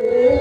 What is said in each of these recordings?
Yeah.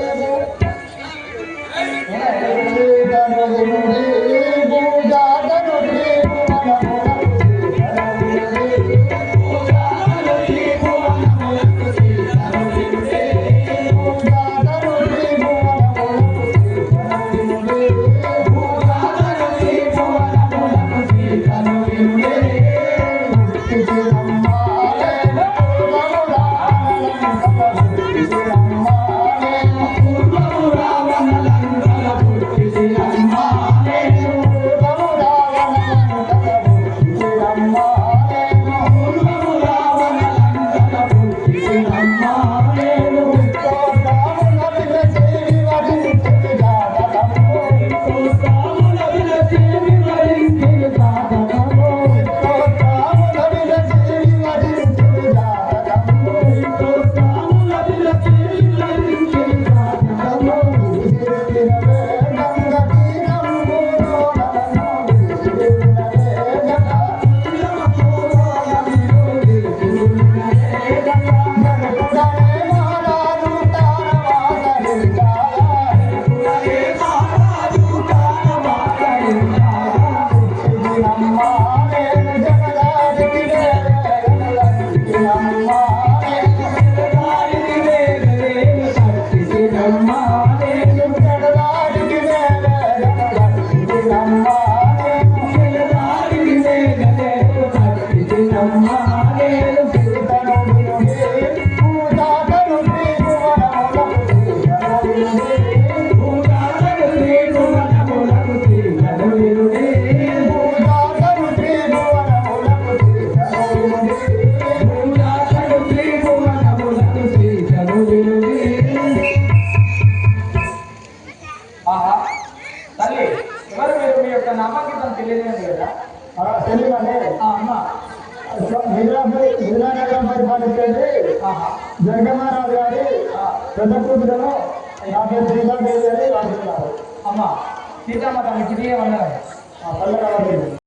మీ యొక్క నామాంకితం తెలియలేదు కదా? తెలియదండి. అమ్మ. పరిపాలించేది ఆహా. జగన్నారాజు గారి పెద్ద కూతురును నా పేరు శ్రీకాంత్ అని రాస్తున్నారు అమ్మ సీతమ్మ తనకి ఆ పల్లె